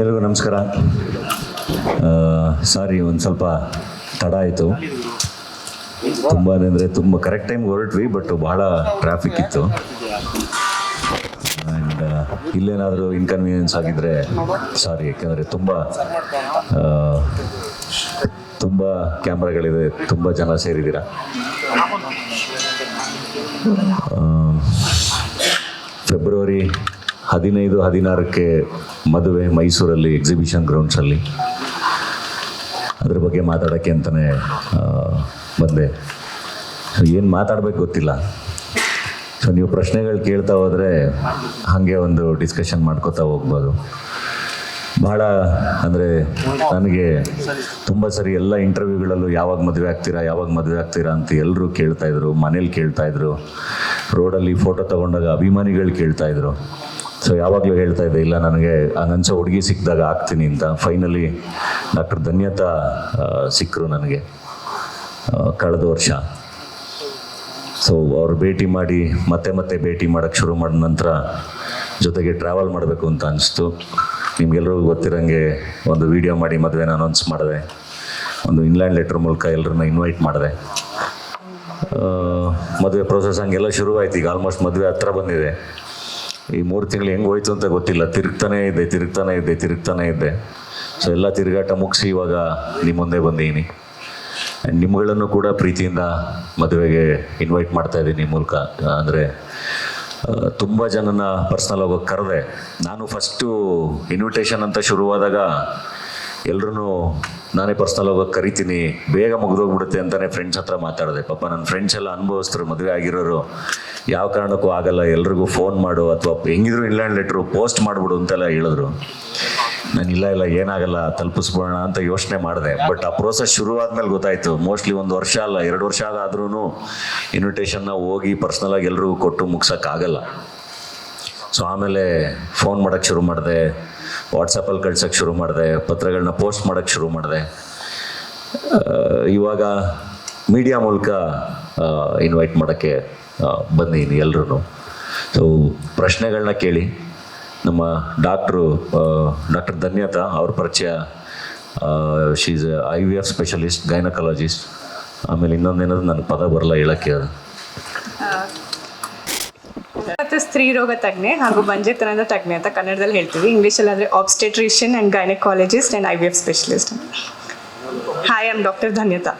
ಎಲ್ರಿಗೂ ನಮಸ್ಕಾರ. ಸಾರಿ ಒಂದು ಸ್ವಲ್ಪ ತಡ ಆಯಿತು. ತುಂಬ ಅಂದರೆ ತುಂಬ ಕರೆಕ್ಟ್ ಟೈಮ್ಗೆ ಹೊರಟ್ವಿ ಬಟ್ ಬಹಳ ಟ್ರಾಫಿಕ್ ಇತ್ತು. ಆ್ಯಂಡ್ ಇಲ್ಲೇನಾದರೂ ಇನ್ಕನ್ವೀನಿಯನ್ಸ್ ಆಗಿದ್ರೆ ಸಾರಿ ಯಾಕೆಂದರೆ ತುಂಬ ತುಂಬ ಕ್ಯಾಮ್ರಾಗಳಿದೆ, ತುಂಬ ಜನ ಸೇರಿದ್ದೀರ? ಫೆಬ್ರವರಿ ಹದಿನೈದು, ಹದಿನಾರಕ್ಕೆ ಮದುವೆ ಮೈಸೂರಲ್ಲಿ ಎಕ್ಸಿಬಿಷನ್ ಗ್ರೌಂಡ್ಸಲ್ಲಿ ಅದ್ರ ಬಗ್ಗೆ ಮಾತಾಡೋಕ್ಕೆ ಅಂತಲೇ ಬಂದೆ. ಏನು ಮಾತಾಡ್ಬೇಕು ಗೊತ್ತಿಲ್ಲ. ಸೊ ನೀವು ಪ್ರಶ್ನೆಗಳು ಕೇಳ್ತಾ ಹೋದರೆ ಹಾಗೆ ಒಂದು ಡಿಸ್ಕಷನ್ ಮಾಡ್ಕೋತಾ ಹೋಗ್ಬೋದು. ಭಾಳ ಅಂದರೆ ನನಗೆ ತುಂಬ ಸರಿ ಎಲ್ಲ ಇಂಟರ್ವ್ಯೂಗಳಲ್ಲೂ ಯಾವಾಗ ಮದುವೆ ಆಗ್ತೀರಾ, ಯಾವಾಗ ಮದುವೆ ಆಗ್ತೀರಾ ಅಂತ ಎಲ್ಲರೂ ಕೇಳ್ತಾ ಇದ್ರು, ಮನೇಲಿ ಕೇಳ್ತಾ ಇದ್ರು. ರೋಡಲ್ಲಿ ಫೋಟೋ ತಗೊಂಡಾಗ ಅಭಿಮಾನಿಗಳು ಕೇಳ್ತಾ ಇದ್ರು. ಸೊ ಯಾವಾಗಲೂ ಹೇಳ್ತಾ ಇದ್ದೆ ಇಲ್ಲ ನನಗೆ ಹಂಗನ್ಸೋ ಹುಡುಗಿ ಸಿಕ್ಕಿದಾಗ ಆಗ್ತೀನಿ ಅಂತ. ಫೈನಲಿ ಡಾಕ್ಟರ್ ಧನ್ಯತಾ ಸಿಕ್ಕರು ನನಗೆ ಆ, ಕಳೆದ ವರ್ಷ. ಸೊ ಅವ್ರು ಭೇಟಿ ಮಾಡಿ ಮತ್ತೆ ಮತ್ತೆ ಭೇಟಿ ಮಾಡೋಕ್ಕೆ ಶುರು ಮಾಡಿದ ನಂತರ ಜೊತೆಗೆ ಟ್ರಾವೆಲ್ ಮಾಡಬೇಕು ಅಂತ ಅನಿಸ್ತು. ನಿಮ್ಗೆಲ್ಲರಿಗೂ ಗೊತ್ತಿರೋಂಗೆ ಒಂದು ವಿಡಿಯೋ ಮಾಡಿ ಮದುವೆನ ಅನೌನ್ಸ್ ಮಾಡಿದೆ. ಒಂದು ಇನ್ಲ್ಯಾಂಡ್ ಲೆಟ್ರ್ ಮೂಲಕ ಎಲ್ಲರನ್ನ ಇನ್ವೈಟ್ ಮಾಡಿದೆ. ಮದುವೆ ಪ್ರೊಸೆಸ್ ಹಂಗೆಲ್ಲ ಶುರುವಾಯ್ತು ಈಗ ಆಲ್ಮೋಸ್ಟ್ ಮದುವೆ ಹತ್ರ ಬಂದಿದೆ. ಈ ಮೂರು ತಿಂಗಳು ಹೆಂಗೆ ಹೋಯ್ತು ಅಂತ ಗೊತ್ತಿಲ್ಲ. ತಿರುಗ್ತಾನೆ ಇದ್ದೆ ತಿರುಗ್ತಾನೆ ಇದ್ದೆ ತಿರುಗ್ತಾನೆ ಇದ್ದೆ. ಸೊ ಎಲ್ಲ ತಿರುಗಾಟ ಮುಗಿಸಿ ಇವಾಗ ನಿಮ್ಮ ಮುಂದೆ ಬಂದೀನಿ. ನಿಮ್ಗಳನ್ನು ಕೂಡ ಪ್ರೀತಿಯಿಂದ ಮದುವೆಗೆ ಇನ್ವೈಟ್ ಮಾಡ್ತಾ ಇದ್ದೀನಿ ಮೂಲಕ. ಅಂದರೆ ತುಂಬ ಜನನ ಪರ್ಸ್ನಲ್ ಹೋಗಿ ಕರೆದೆ. ನಾನು ಫಸ್ಟು ಇನ್ವಿಟೇಷನ್ ಅಂತ ಶುರುವಾದಾಗ ಎಲ್ಲರೂ ನಾನೇ ಪರ್ಸ್ನಲ್ ಹೋಗೋಕೆ ಕರಿತೀನಿ, ಬೇಗ ಮುಗಿದೋಗ್ಬಿಡುತ್ತೆ ಅಂತಲೇ ಫ್ರೆಂಡ್ಸ್ ಹತ್ರ ಮಾತಾಡಿದೆ. ಪಾಪ ನನ್ನ ಫ್ರೆಂಡ್ಸ್ ಎಲ್ಲ ಅನುಭವಿಸ್ತರು ಮದುವೆ ಆಗಿರೋರು, ಯಾವ ಕಾರಣಕ್ಕೂ ಆಗಲ್ಲ, ಎಲ್ರಿಗೂ ಫೋನ್ ಮಾಡು ಅಥವಾ ಹೆಂಗಿದ್ರು ಇನ್ಲ್ಯಾಂಡ್ ಲೆಟ್ರು ಪೋಸ್ಟ್ ಮಾಡಿಬಿಡು ಅಂತೆಲ್ಲ ಹೇಳಿದ್ರು. ನಾನು ಇಲ್ಲ ಇಲ್ಲ, ಏನಾಗಲ್ಲ ತಲುಪಿಸ್ಬೋಣ ಅಂತ ಯೋಚನೆ ಮಾಡಿದೆ. ಬಟ್ ಆ ಪ್ರೋಸೆಸ್ ಶುರು ಆದ್ಮೇಲೆ ಗೊತ್ತಾಯ್ತು. ಮೋಸ್ಟ್ಲಿ ಒಂದು ವರ್ಷ ಅಲ್ಲ, ಎರಡು ವರ್ಷ ಆದ್ರೂ ಇನ್ವಿಟೇಷನ್ನ ಹೋಗಿ ಪರ್ಸ್ನಲಾಗಿ ಎಲ್ರಿಗೂ ಕೊಟ್ಟು ಮುಗ್ಸೋಕ್ಕಾಗಲ್ಲ ಸೊ ಆಮೇಲೆ ಫೋನ್ ಮಾಡೋಕ್ಕೆ ಶುರು ಮಾಡಿದೆ. ವಾಟ್ಸಪ್ಪಲ್ಲಿ ಕಳ್ಸೋಕ್ಕೆ ಶುರು ಮಾಡಿದೆ ಪತ್ರಗಳನ್ನ ಪೋಸ್ಟ್ ಮಾಡೋಕ್ಕೆ ಶುರು ಮಾಡಿದೆ. ಇವಾಗ ಮೀಡಿಯಾ ಮೂಲಕ ಇನ್ವೈಟ್ ಮಾಡೋಕ್ಕೆ ಬಂದಿದ್ದೀನಿ ಎಲ್ಲರೂ ಸೊ ಪ್ರಶ್ನೆಗಳನ್ನ ಕೇಳಿ, ನಮ್ಮ ಡಾಕ್ಟ್ರು ಡಾಕ್ಟರ್ ಧನ್ಯತಾ ಅವ್ರ ಪರಿಚಯ she's I V F specialist gynaecologist ಆಮೇಲೆ ಇನ್ನೊಂದೇನಾದ್ರು ನನ್ನ ಪದ ಬರಲ್ಲ ಹೇಳೋಕ್ಕೆ ಸ್ತ್ರೀ ರೋಗ ತಜ್ಞೆ ಹಾಗೂ ಬಂಜೆತನದ ತಜ್ಞೆ ಅಂತ ಕನ್ನಡದಲ್ಲಿ ಹೇಳ್ತೀವಿ. ಇಂಗ್ಲೀಷಲ್ಲಿ ಅಂದರೆ obstetrician and gynaecologist and I V F specialist hi I'm doctor Dhanyata